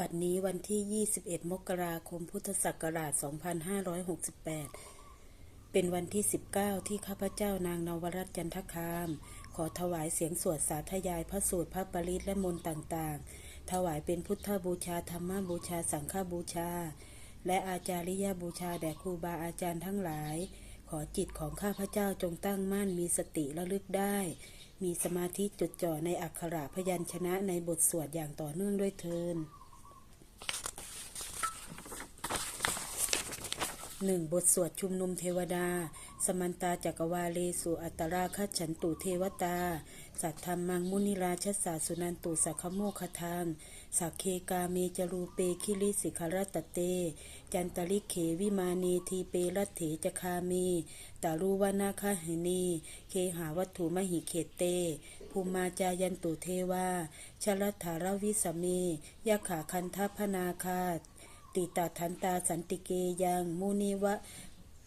บัดนี้วันที่ 21 มกราคม พุทธศักราช 2568 เป็นวันที่ 19 ที่ข้าพเจ้านางนวรัตจันทคาม ขอถวายเสียงสวดสาธยายพระสูตรพระปริตและมนต์ต่างๆ ถวายเป็นพุทธบูชาธรรมบูชาสังฆบูชา และอาจาริยบูชาแด่ครูบาอาจารย์ทั้งหลาย ขอจิตของข้าพเจ้าจงตั้งมั่นมีสติระลึกได้ มีสมาธิจดจ่อในอักขระพยัญชนะในบทสวดอย่างต่อเนื่องด้วยเทิน หนึ่งบทสวดชุมนุมเทวดา สมันตาจักรวาเลสุอัตราคัจฉันตุเทวตา สัทธรรมังมุนิราชสาสุนันตุสักขโมคทางสักเคกาเมจรูเปคิริสิขรัตเต จันตลิเขวิมานีทีเปรัตเถจคามีตารูวนาคาหนีเคหาวัตถุมหิเขตเต ภูมาจายันตุเทวาชลัทธารวิสเมยะขาคันทพนาคา ติตาทันตาสันติเกยังมุนิวะ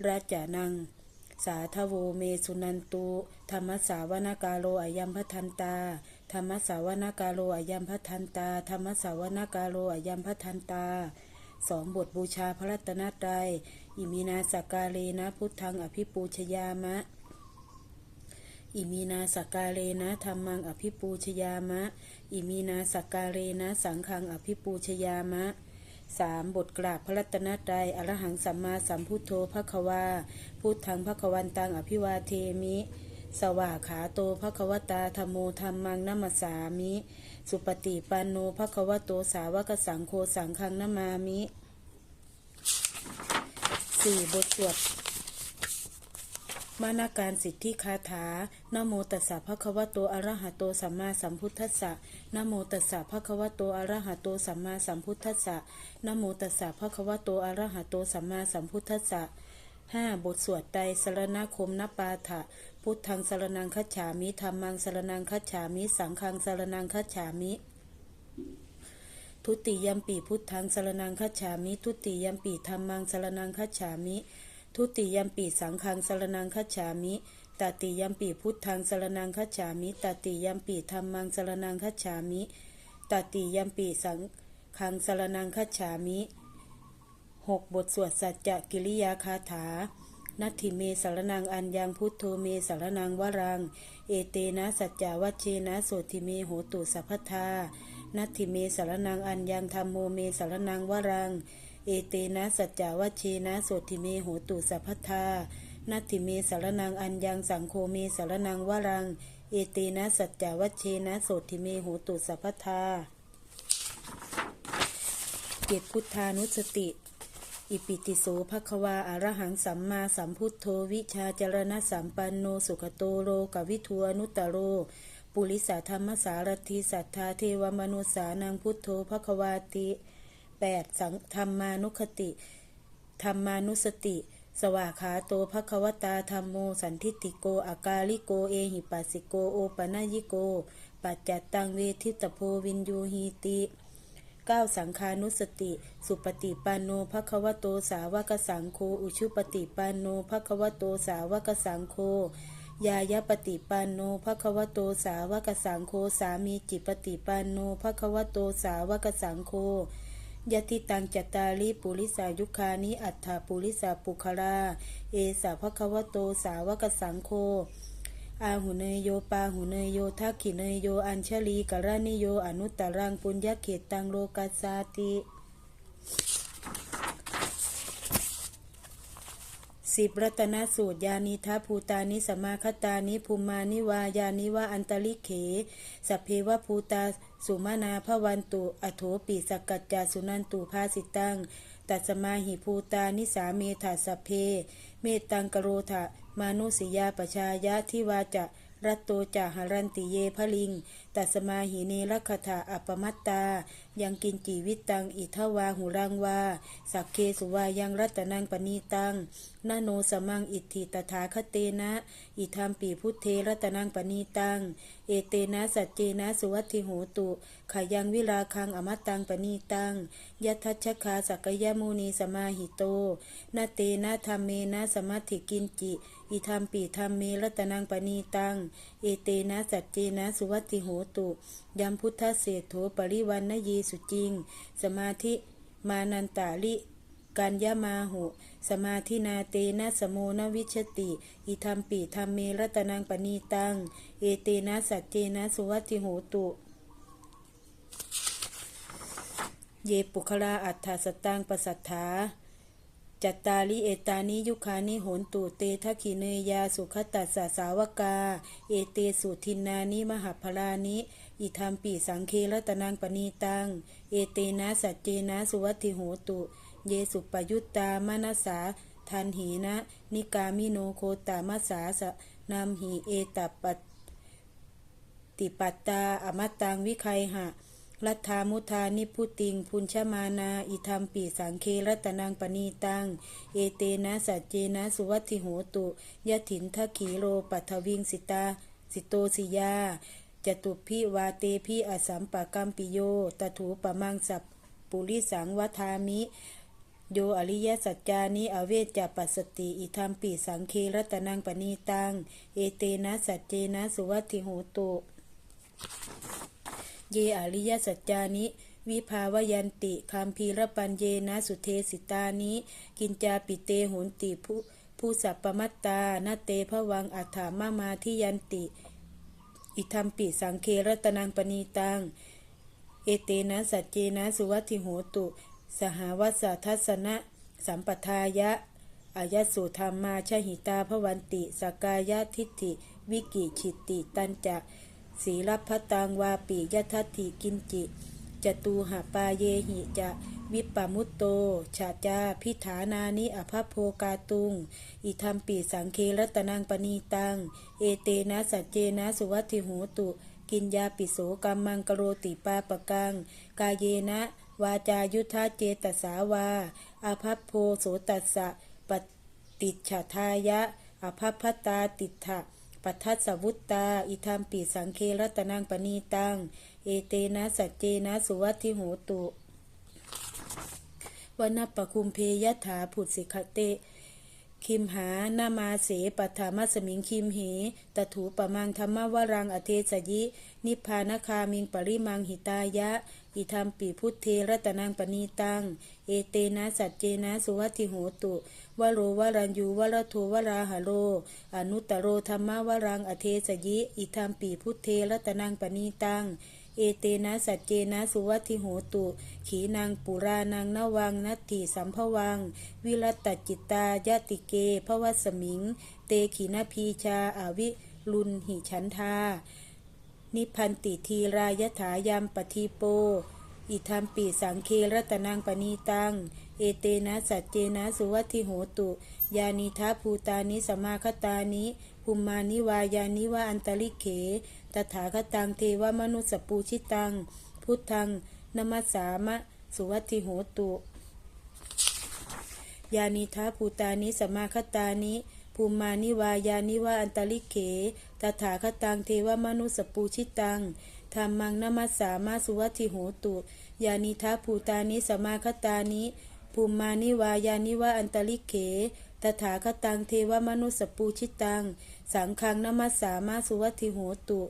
ราจานัง สาทโวเมสุนันตุ ธรรมสาวนากาโลอายัมพทันตา ธรรมสาวนากาโลอายัมพทันตา ธรรมสาวนากาโลอายัมพทันตาสองบทบูชาพระรัตนตรัยอิมินาสกกาเลนะพุทธังอภิปูชยามะ อิมีนาสกกาเลนะธรรมังอภิปูชยามะ อิมีนาสกกาเลนะสังฆังอภิปูชยามะ สามบทกราบพระรัตนตรัยอรหังสัมมาสัมพุทโธพระควาพุทธังพระควันตังอภิวาเทมิ สว่าขาโตพระควตาธรรมโมธรรมังนัมสามิ สุปฏิปันโนภควโตสาวกสังโฆสังฆังนามามิสี่บทสวด มานาการสิทธิคาถา นโมตัสสะภะคะวะโตอะระหะโตสัมมาสัมพุทธัสสะนะโมตัสสะภะคะวะโตอะระหะโตสัมมาสัมพุทธัสสะนะโมตัสสะภะคะวะโตอะระหะโตสัมมาสัมพุทธัสสะห้าบทสวดไตรสรณคมนปาฐะพุทธังสรนังคัจฉามิธรรมังสรนังคัจฉามิ สังฆังสรนังคัจฉามิทุติยมปีพุทธังสรนังคัจฉามิ ทุติยมปีธรรมังสรนังคัจฉามิ ทุติยมปีสังฆังสรนังคัจฉามิตติยมปีพุทธังสรนังคัจฉามิตติยมปีธรรมังสรนังคัจฉามิตติยมปีสังฆังสรนังคัจฉามิหกบทสวดสัจจะกิริยาคาถานัตถิเมสารนังอัญญังพุทโธเมสารนังวรัง เอเตนะสัจจาวัชเชนะโสติเมโหตุสัพพทานัตถิเมสารนังอัญญังธรรมโมเมสารนังวรัง เอเตนะสัจจาวัชเชนะโสติเมโหตุสัพพทานัตถิเมสารนังอัญญังสังโฆเมสารนังวรัง เอเตนะสัจจาวัชเชนะโสติเมโหตุสัพพทาเจ็ดพุทธานุสติ อิปิติโสภควาอารหังสัมมาสัมพุทโธวิชาจรณะสัมปันโนสุขโตโลกวิทัวนุตตโร ปุริสาธรรมสารทิสัทธาเทวมนุสานังพุทโธภควาติ แปดสังธรรมานุคติธรรมานุสติ สวาขาโตภควตาธรรมโม สันทิติโกอากาลิโกเอหิปัสสิโกโอปะนยิโก ปัจจัตตังเวทิตโพวินยูหีติเก้าสังคานุสติ สุปฏิปันโนภควโตสาวกสังโฆอุชุปฏิปันโนภควโตสาวกสังโฆยายปฏิปันโนภควโตสาวกสังโฆสามีจิปฏิปันโนภควโตสาวกสังโฆ ยติตังจัตตาริปุริสายุคานิอัฏฐปุริสาปุคลาเอสาภควโตสาวกสังโฆอาหุเนยโยปาหุเนยโยทักขิเนยโยอัญชลีกรณิโยอนุตตรังปุญญเขตตังโลกัสสาติสิบรัตนสูตร ยานิทัพภูตานิสมาคตานิภูมานิวายานิวาอันตลิเข สัพเพวภูตา สุมานาพวันตุอโถปิสกัจจาสุนันตุภาสิตัง ตัสมาหิภูตานิสาเมถาสเพ เมตังกโรธะมานุสิยาปชายะทิวาจะรัตโตจาหารันติเยพลิง ตัสมาหิเนรคถาอัปปมัตตา ยังกินจีวิตตัง อิทวาหุรังวา สักเคสุวายังรัตนังปณีตังนาโนสมังอิทธิตถาคเตนะ อิธรรมปีพุทเทรัตนังปณีตัง เอเตนะสัจเจนะสุวัติโหตุขายังวิราคังอมตตังปณีตัง ยัตทัชคาสักยมุนีสมาหิโต นาเตนะธรรมเมนะสมัติกินจิ อิธรรมปีธรรมเมรัตนังปณีตัง เอเตนะสัจเจนะสุวัตติโหตุยัมพุทธเศรโธปริวันนยีสุจริง สมาธิมานันตาลิกัญญามาหุ สมาธินาเตนะสโมนวิชติ อิทัมปิธรรมเมรัตนังปณีตัง เอเตนะสัจเจนะสุวัติโหตุ เยปุคลาอัฏฐสตังปสัทธา จัตตาลิเอตานิยุคานิโหนตุเตทะขิเนยาสุขตัสสะสาวกา เอเตสุทินนานิมหาพลานิ อิธรรมปีสังเครตนังปณีตัง เอเตนะสัจเจนะสุวัติโหตุ เยสุปยุตตามนัสสาทันหีนะ นิกามิโนโคตามัสสาสะนามหีเอตปตติปัตตาอมตังวิไคหะ รัฐธามุทานิพุติง พุญชมานา อิธรรมปีสังเครัตนังปณีตัง เอเตนะสัจเจนะสุวัติโหตุยะถินทขีโรปัทวิงสิตา สิโตสิยาจตุพิวาเตพิอสัมปะกัมปิโย ตถูปะมังสัพปุริสังวัฏามิ โยอริยสัจจานิอเวจจปัสสติ อิธรรมปีสังเครัตนังปณีตัง เอเตนะสัจเจนะสุวัติโหตุ เยอริยสัจจานิ วิภาวยันติคัมภีรปัญเยนะสุเทสิตานิ กินจาปิเตโหนติผู้ผู้สัพปมัตตานาเตภวังอัฏฐามามาทิยันติ อิทัมปิสังเครัตนังปณีตัง เอเตนะสัจเจนะสุวัติโหตุ สหวัสทัสนะ สัมปทายะอายสุธรรมมาชหิตาพวันติ สกายะทิฏฐิ วิกิฉิตติตันจะ ศีลพัตังวาปิยทัตถิกินจิจตูหปาเยหิจะวิปปมุตโต ชาจาพิฐานานิอภพโพกาตุง อิธรรมปีสังเครัตนังปณีตัง เอเตนะสัจเจนะสุวัติโหตุ กินยาปิโสกรรมังกโรติปาปะกัง กาเยนะ วาจายุทธาเจตสาวาอภพโพโสตัสสะปฏิฉทายะอภพพตาติถะ ปัทัสสวุตตา อิธรรมปีสังเครัตนังปณีตัง เอเตนะสัจเจนะสุวัติโหตุวนปปคุมเพยถาผุดสิกเต คิมหานามาเสปัฏฐามัสมิงคิมเหตถูปมังธรรมวรังอเทสยิ นิพพานคามิงปริมังหิตายะ อิธรรมปีพุทเทรัตนังปณีตัง เอเตนะสัจเจนะสุวัติโหตุ วโรวรัญยูวรโทวราหะโร อนุตตโรธรรมวรังอเทสยิ อิธรรมปีพุทเทรัตนังปณีตัง เอเตนะสัจเจนะสุวัติโหตุ ขีนางปุรานังนวังนัตถิสัมภวัง วิรัตจิตตายติเกภวสมิง เตขีนาพีชาอาวิลุนหิฉันทา นิพันติทีรายถายามปทีโป อิธรรมปีสังเครัตนังปณีตัง เอเตนะสัจเจนะสุวัติโหตุ ยานิทัภูตานิสมาคตานิภูมมานิวายานิวาอันตริเข ตถาคตังเทวมนุสปูชิตัง พุทธังนมัสสามะสุวัติโหตุ ยานิทัภูตานิสมาคตานิ ภูมานิวายานิวาอันตริเขตถาคตังเทวมนุสปูชิตังธรรมังนมัสสามาสุวัติโหตุยานิทัภูตานิสมาคตานิภูมานิวายานิวาอันตริเขตถาคตังเทวมนุสสปูชิตัง สังฆังนมัสสามาสุวัติโหตุ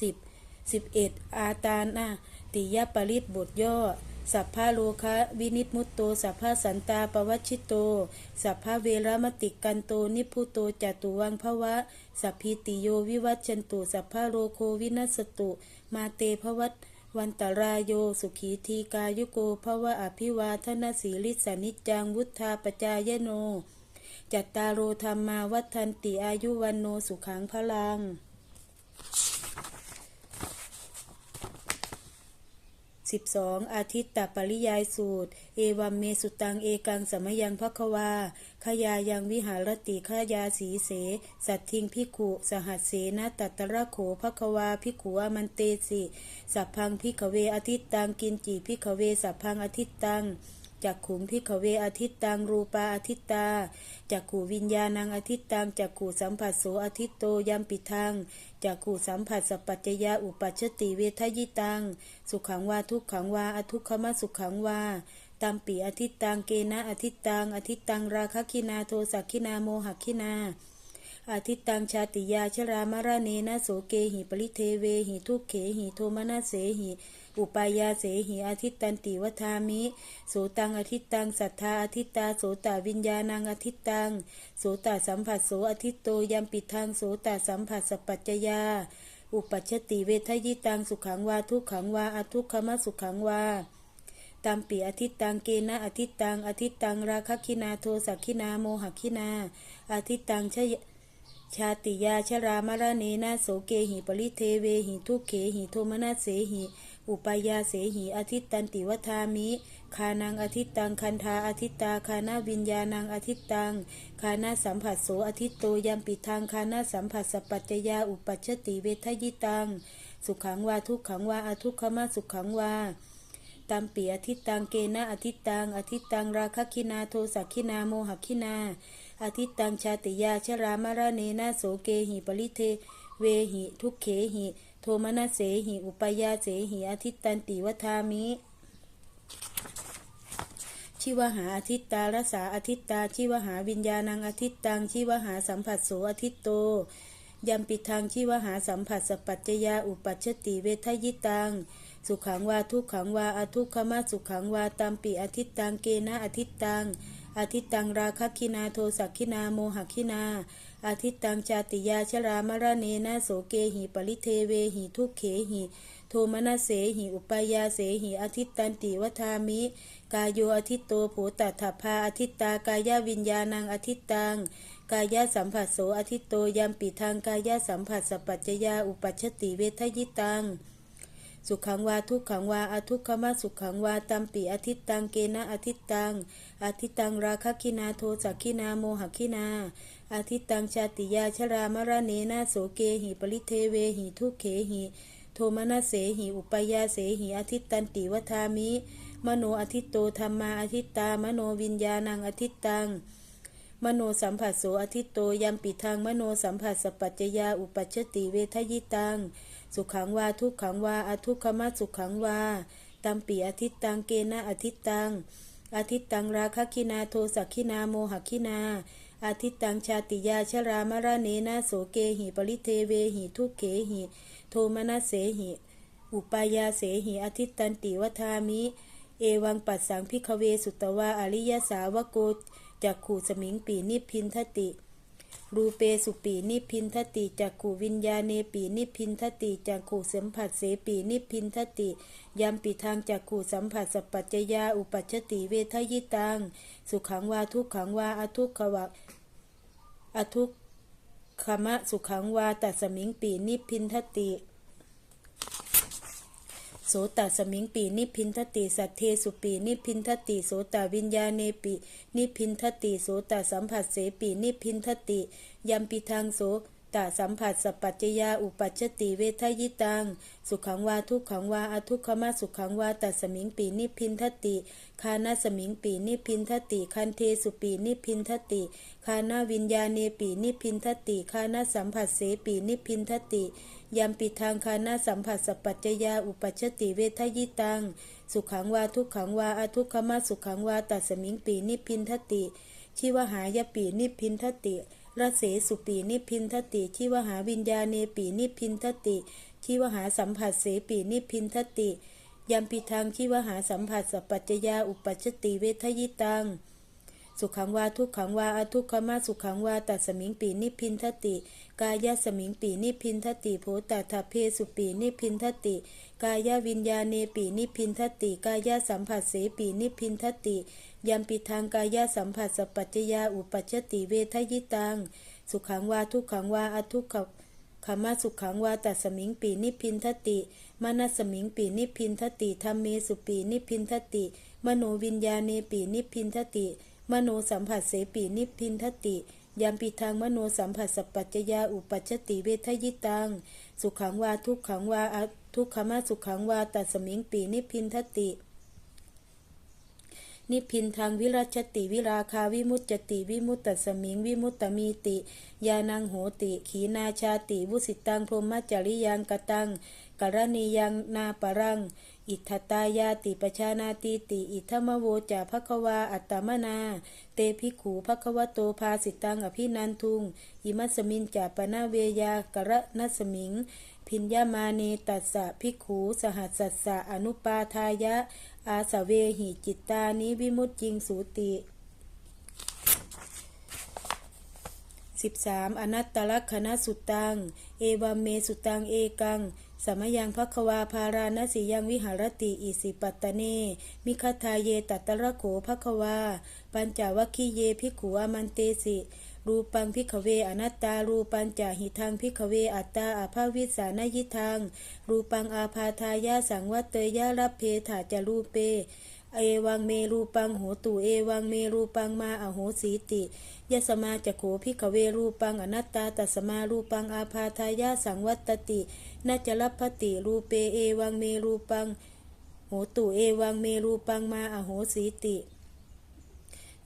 สิบสิบเอ็ดอาตานาติยปริตบทย่อ สัพพะโลคะวินิตมุตโต สัพพะสันตาปวัชชิตโต สัพพะเวรมติกันโต นิพุโตจตุวังภวะ สัพพิติโยวิวัชชนตุ สัพพะโลโควินัสตุ มาเตภวัตวันตรายโยสุขีทีกายุโกภวะอภิวาทนาสีลิสานิจังวุธาปจายโน จัตตารโอธรรมาวัฏันติอายุวันโนสุขังพลัง 12. อาทิตตปริยายสูตร เอวัมเมสุตังเอกังสมยังภควา ขยายังวิหารติขยาสีเส สัตทิงพิขุ สหัสเสนะตัตตระโขภควาพิขุอมันเตสิ สัพพังพิขเวอาทิตตังกินจีพิขเวสัพพังอาทิตตัง จักขุมพิขเวอาทิตตังรูปาอาทิตตาจักขูวิญญาณังอาทิตตังจักขูสัมผัสโสอาทิตโตยัมปิทังจักขูสัมผัสสปัจจยาอุปัชติเวทยิตัง สุขังวาทุกขังวาอทุกขมสุขังวาตัมปีอาทิตตังเกนะอาทิตตังอาทิตตังราคะคินาโทสักคินาโมหคินา อาทิตตังชาติยาชรามรเนนะโสเกหิปริเทเวหิทุกเขหิโทมนาเสหิอุปายาเสหิอาทิตตันติวทามิโสตังอาทิตตังสัทธาอาทิตตาโสตวิญญาณังอาทิตตังโสตสัมผัสโสอาทิตโตยัมปิทังโสตสัมผัสสปัจจยา อุปัชติเวทยิตังสุขังวาทุกขังวาอทุกขมสุขังวาตามปีอาทิตตังเกนะอาทิตตังอาทิตตังราคคินาโทสักขินาโมหคินาอาทิตตังชย ชาติยาชรามรเนนะโสเกหิปริเทเวหิทุกเขหิโทมนาเสหิอุปยาเสหิอาทิตตันติวทามิคานังอาทิตตังคันธาอาทิตตาคานาวิญญาณังอาทิตตังคานาสัมผัสโสอาทิตโตยัมปิทางคานาสัมผัสสปัจจยาอุปัชติเวทยิตัง สุขังวาทุกขังวาอทุกขมาสุขังวาตามปีอาทิตตังเกนะอาทิตตังอาทิตตังราคะคินาโทสักขินาโมหคินา อาทิตตังชาติยาชรามารเนนะโสเกหิปริเท เวหิทุกเขหิ โทมนัสเสหิ อุปยาเสหิอาทิตตันติวทามิชิวหาอาทิตตารสาอาทิตตาชิวหาวิญญาณังอาทิตตังชิวหาสัมผัสโสอาทิตโตยัมปิดทางชิวหาสัมผัสสปปัจจยาอุปัชติเวทยิตังสุขังวาทุกขังวาอาทุกขมาสุขังวาตามปีอาทิตตังเกนะอาทิตตังอาทิตตังราคคินาโทสักขินาโมหคินา อาทิตตังจาติยาชรามรเนนะโสเกหิปริเทเวหิทุกเขหิโทมนาเสหิอุปยาเสหิอาทิตตันติวทามิ กายโยอาทิตโตโผตัถพาอาทิตตากายวิญญาณังอาทิตตังกายสัมผัสโสอาทิตโตยามปิทางกายสัมผัสสปปัจจยาอุปัชชติเวทยิตัง สุขังวาทุกขังวาอทุกขมาสุขังวาตัมปีอาทิตตังเกนะอาทิตตังอาทิตตังราคะคินาโทสักขินาโมหคินาอาทิตตังชาติยาชรามรเนนะโสเกหิปริเทเวหิทุกเขหิโทมนัสเสหิอุปยาเสหิอาทิตตันติวทามิ มโนอาทิตโตธรรมาอาทิตตามโนวิญญาณังอาทิตตังมโนสัมผัสโสอาทิตโตยัมปิทางมโนสัมผัสสปัจจยาอุปัชชติเวทยิตัง สุขังวาทุกขังวาอทุกขมาสุขังวาตัมปีอาทิตตังเกนะอาทิตตังอาทิตตังราคะคินาโทสักขินาโมหคินา อาทิตตังชาติยาชรามรเนนะโสเกหิปริเทเวหิทุกเขหิโทมนัสเสหิ อุปายาเสหิอาทิตตันติวทามิ เอวังปัสสังพิคเวสุตวาอริยสาวโกจักขูสมิงปีนิพพินทติ รูเปสุปีนิพินทติจักขูวิญญาเนปีนิพินทติจักขูสัมผัสเสปีนิพินทติยามปีทางจักขูสัมผัสสปปัจจยาอุปัชติเวทยิตังสุขังวาทุกขังวาอทุกขวะอทุกขมะสุขังวาตัสมิงปีนิพพินทติ โสตสมิงปีนิพินทติสัทเทสุปีนิพินทติโสตวิญญาเนปีนิพินทติโสตสัมผัสเสปีนิพินทติยัมปิทางโสตสัมผัสสปัจจยาอุปัชติเวทยิตัง สุขังวาทุกขังวาอทุกขมาสุขังวาตัสมิงปีนิพินทติ คานาสมิงปีนิพินทติ คันเทสุปีนิพินทติ คานาวิญญาเนปีนิพินทติ คานาสัมผัสเสปีนิพินทติ ยามปิดทางคานาสัมผัสสปัจจยาอุปัชติเวทยิตัง สุขังวาทุกขังวาอทุกขมาสุขังวาตัสมิงปีนิพินทติชิวหายปีนิพินทติระเสสุปีนิพินทติชิวหาวิญญาเนปีนิพินทติชิวหาสัมผัสเสปีนิพินทติยามปิดทางชิวหาสัมผัสสปัจจยาอุปัชชติเวทยิตัง สุขังวาทุกขังวาอทุกขมาสุขังวาตัดสมิงปีนิพินทติ กายสมิงปีนิพินทติโพตตาเพสุปีนิพินทติ กายวิญญาเนปีนิพินทติ กายสัมผัสเสปีนิพินทติยามปิทางกายสัมผัสสปัจจยาอุปัชติเวทยิตังสุขังวาทุกขังวาอทุกขขมาสุขังวาตัสมิงปีนิพินทติมนัสมิงปีนิพินทติธรรมเมสุปีนิพินทติ มโนวิญญาเนปีนิพินทติ มโนสัมผัสเสปีนิพพินทติยามปิทางมโนสัมผัสสปัจจยาอุปัชติเวทยิตัง สุขังวาทุกขังวาทุกขมาสุขังวาตัสมิงปีนิพพินทติ นิพพินทางวิรัชติวิราคาวิมุตจติวิมุตตสมิงวิมุตตมีติ ยานังโหติ ขีนาชาติ วุสิตังพรหมจริยังกตังกรณียังนาปรัง อิทธตายาติปชานาติติ อิทธมโวจาภควา อัตตมนา เตภิกขูภควโตภาสิตังอภินันทุง อิมัสมินจาปนาเวยากระนัสมิง พิญญามาเนตัสสะภิกขูสหัสสัสสะอนุปาทายะ อาสเวหิจิตตานิวิมุตจิงสูติ 13. อนัตตลักขณสุตัง เอวัมเมสุตังเอกัง สมยังภควาภาราณสียังวิหารติอิสิปัตตเน มิคทาเยตัตระโขภควา ปัญจวัคคีเยภิกขุอามันเตสิ รูปังพิกเวอนัตตา รูปัญจหิทังพิกเวอัตตาอาภาวิสานยิทัง รูปังอาพาทายาสังวัตเตยารับเพถาจารูเปเอวังเมรูปังโหตุเอวังเมรูปังมาอโหสีติยสมาจะโขพิกเวรูปังอนัตตาตัสมารูปังอาพาทายาสังวัตติ นาจรพติรูเปเอวังเมรูปัง โหตุเอวังเมรูปังมาอโหสีติ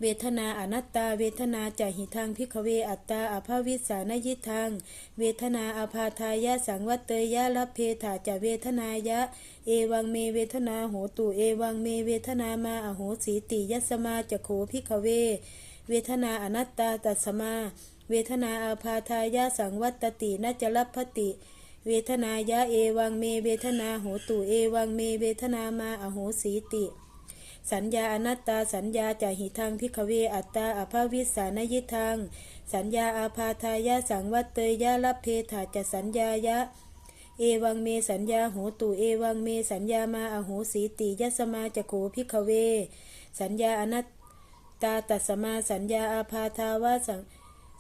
เวทนาอนัตตา เวทนาจะหิทังพิกเวอัตตาอภาวิสานยิทังเวทนาอาพาทายาสังวัตเตยะรับเพถาจะเวทนายะ เอวังเมเวทนาโหตุเอวังเมเวทนามาอโหสีติยัสมาจะโขพิกเว เวทนาอนัตตาตัสมา เวทนาอาพาทายาสังวัตตินาจรพติ เวทนายะเอวังเมเวทนาโหตุเอวังเมเวทนามาอโหสีติ สัญญาอนัตตาสัญญาจาหิทังพิกเวอัตตาอภาวิสานยิทังสัญญาอาพาทายาสังวัตเตยะรับเพถาจะสัญญายะ เอวังเมสัญญาโหตุเอวังเมสัญญามาอโหสีติยัสมาจะโขพิกเว สัญญาอนัตตาตัสมาสัญญาอาพาทาวาสัง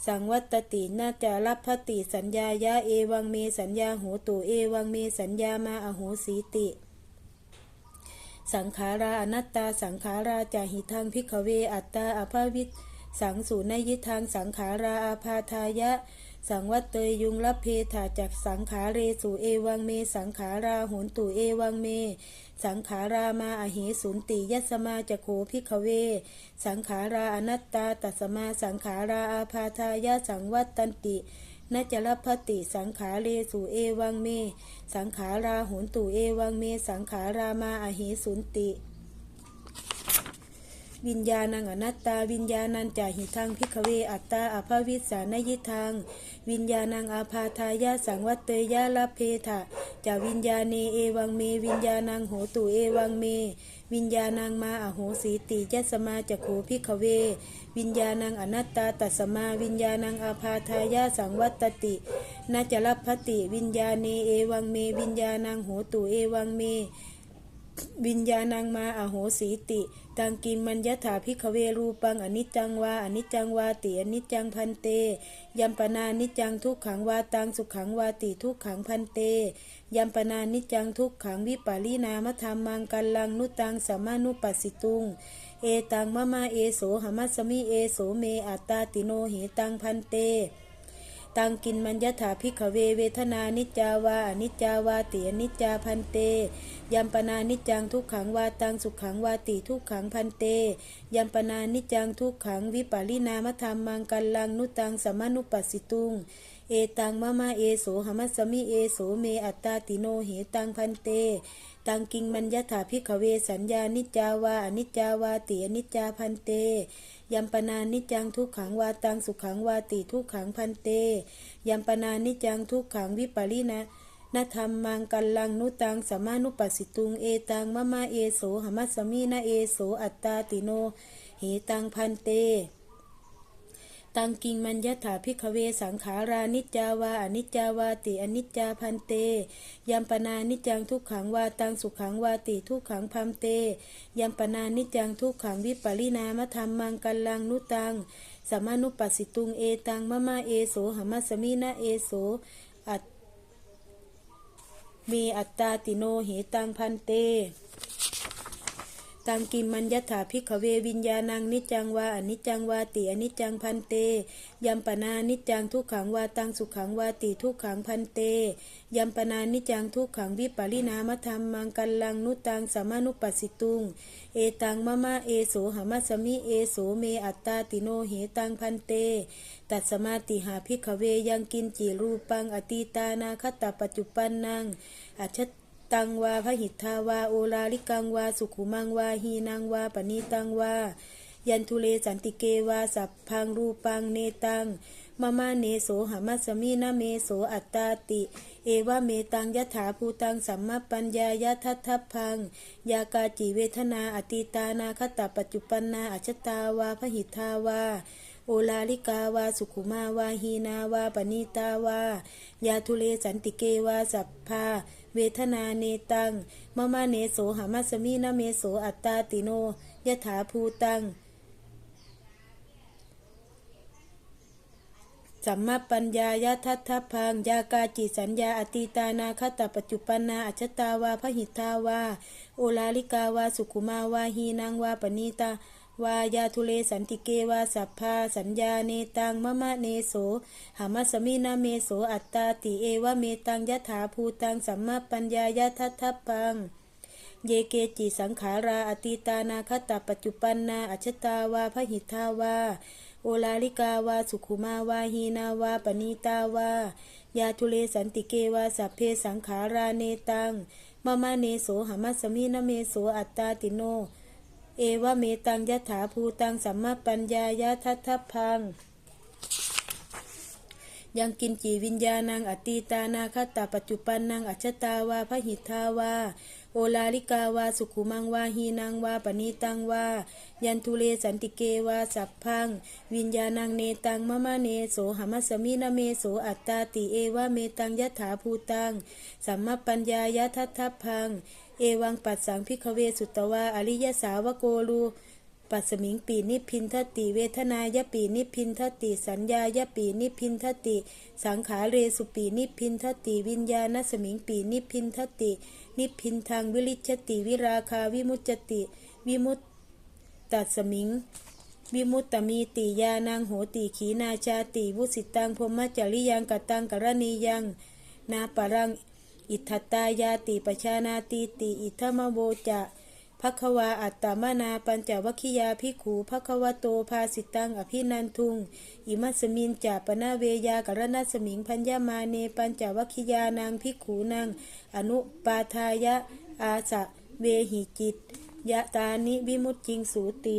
สังวัตตินาจารับพติสัญญายะเอวังเมสัญญาโหตุเอวังเมสัญญามาอโหสีติ สังขาราอนัตตาสังขาราจาหิทังพิกเวอัตตาอภาวิสังสูนยิทังสังขาราอาพาทายะ สังวัตเตยยุงรับเพถาจากสังขาเรสุเอวังเม สังขาราหุนตุเอวังเม สังขารามาอหิสุนติยัสมาจะโขพิกเว สังขาราอนัตตาตัสมาสังขาราอาพาทายะสังวัตตันตินจรพติสังขาเรสุเอวังเม สังขาราหุนตุเอวังเม สังขารามาอหิสุนติ วิญญาณังอนัตตา วิญญาณังจาหิทังพิกเวอัตตาอภาวิสานยิทังวิญญาณังอาพาทายาสังวัตเตยะลาเพทะจาวิญญาเนเอวังเม วิญญาณังโหตุเอวังเม วิญญาณังมาอโหสีติยัสมาจะโขพิกเว วิญญาณังอนัตตาตัสมา วิญญาณังอาพาทายาสังวัตตินาจรับพติ วิญญาเนเอวังเม วิญญาณังโหตุเอวังเม วิญญาณังมาอโหสีติ ตังกิมมัญญถาพิกเวรูปังอนิจจังวาอนิจจังวาติอนิจจังพันเต ยัมปนานิจจังทุกขังวาตังสุขังวาติทุกขังพันเต ยัมปนานิจจังทุกขังวิปาลีนามธรรมังกัลลังนุตังสัมมานุปัสสิตุง เอตังมะมาเอโสหมัสสมิเอโสเมอัตตาติโนเหตังพันเต ตังกินมัญญถาพิกเวเวทนานิจาวาอนิจาวาติอนิจจาพันเตยัมปนานิจังทุกขังวาตังสุขังวาติทุกขังพันเตยัมปนานิจังทุกขังวิปาลินามธรรมมังกัลลังนุตังสมานุปัสสิตุงเอตังมะมาเอโสหมัสสมิเอโสเมอัตตาติโนเหตังพันเต ตังกิงมัญญถาพิกเวสัญญานิจจาวาอนิจจาวาติอนิจจาพันเต ยัมปนานิจังทุกขังวาตังสุขังวาติทุกขังพันเต ยัมปนานิจังทุกขังวิปาลินะนธรรมังกัลลังนุตังสมานุปัสสิตุงเอตังมะมาเอโสหมัสสมีนะเอโสอัตตาติโน เหตังพันเต ตังกิงมัญญถาพิกเวสังขารานิจจาวาอนิจจาวาติอนิจจาพันเตยัมปนานิจังทุกขังวาตังสุขังวาติทุกขังพันเตยัมปนานิจังทุกขังวิปาลินามธรรมมังกัลลังนุตังสัมานุปัสสิตุงเอตังมะมาเอโสหมัสมินะเอโสอัตมีอัตตาติโนเหตังพันเต ตังกิมมัญญถาพิกเววิญญาณังนิจังวาอนิจังวาติอนิจังพันเตยัมปนานิจังทุกขังวาตังสุขังวาติทุกขังพันเตยัมปนานิจังทุกขังวิปาลินามธรรมมังกัลลังนุตังสมานุปัสสิตุง เอตังมะมาเอโสหมัสมิเอโสเมอัตตาติโนเหตังพันเต ตัสมาติหาพิกเวยังกินจิรูปังอตีตานาคตาปัจจุปันนังอัจฉ ตังวาพหิทธาวาโอลาลิกังวาสุขุมังวาหีนังวาปณีตังวายันทุเลสันติเกวาสัพพังรูปังเนตังมะมาเนโสหมัสมินะเมโสอัตตาติ เอวะเมตังยถาภูตังสัมมาปัญญายะทัตทัพพัง ยากาจิเวทนาอติตานาคตาปัจจุปันนาอัจฉตาวาพหิทธาวาโอลาลิกาวาสุขุมาวาหีนาวาปณีตาวายาทุเลสันติเกวาสัพพา เวทนาเนตังมะมาเนโสหามัสมีนะเมโสอัตตาติโนยถาภูตังสัมมาปัญญายะทัตทัพพังยากาจิสัญญาอติตานาคตปัจจุปันนาอัจตาวาพหิทาวาโอลาลิกาวาสุขุมาวาหีนางวาปณีตา วายาทุเลสันติเกวาสัพพาสัญญาเนตังมะมะเนโสหามัสมินาเมโสอัตตาติเอวะเมตังยะถาภูตังสัมมาปัญญายะทัตทัพังเยเกจิสังขาราอติตานาคตาปัจจุปันนาอัจฉตาวาพหิทาวาโอลาลิกาวาสุขุมาวาหีนาวาปณีตาวายาทุเลสันติเกวาสัพเพสังขาราเนตังมะมะเนโสหามัสมินะเมโสอัตตาติโน เอวะเมตังยถาภูตังสัมมาปัญญายะทัตทัพพัง ยังกินจีวิญญาณังอตีตานาคตาปัจจุปันนังอัจตาวาพระหิทธาวาโอลาลิกาวาสุขุมังวาหีนังวาปณีตังวายันทุเลสันติเกวาสัพพัง วิญญาณังเนตังมะมะเนโสหมัสมินะเมโสอัตตาติเอวะเมตังยถาภูตังสัมมาปัญญายะทัตทัพพัง เอวังปัสสังพิกเวสุตตวาอริยสาวโกลูปัสมิงปีนิพินทติเวทนายปีนิพินทติ สัญญายปีนิพินทติ สังขาเรสุปีนิพินทติวิญญาณสมิงปีนิพินทติ นิพินทางวิริชติวิราคาวิมุจติ วิมุตตัสมิง วิมุตตมีติยานางโหติขีนาชาติวุสิตังพมจริยังกตังกรณียัง นาปรัง อิทัตตายาติปชานาติติ อิทธมโวจะภควาอัตตมนาปัญจวัคคิยาภิขูภควโตภาสิตังอภินันทุง อิมัสมินจาปนาเวยากรณสมิงพัญญามาเนปัญจวัคคิยานางภิขูนางอนุปาทายะอาสะเวหิจิตยะตานิวิมุตจิงสูติ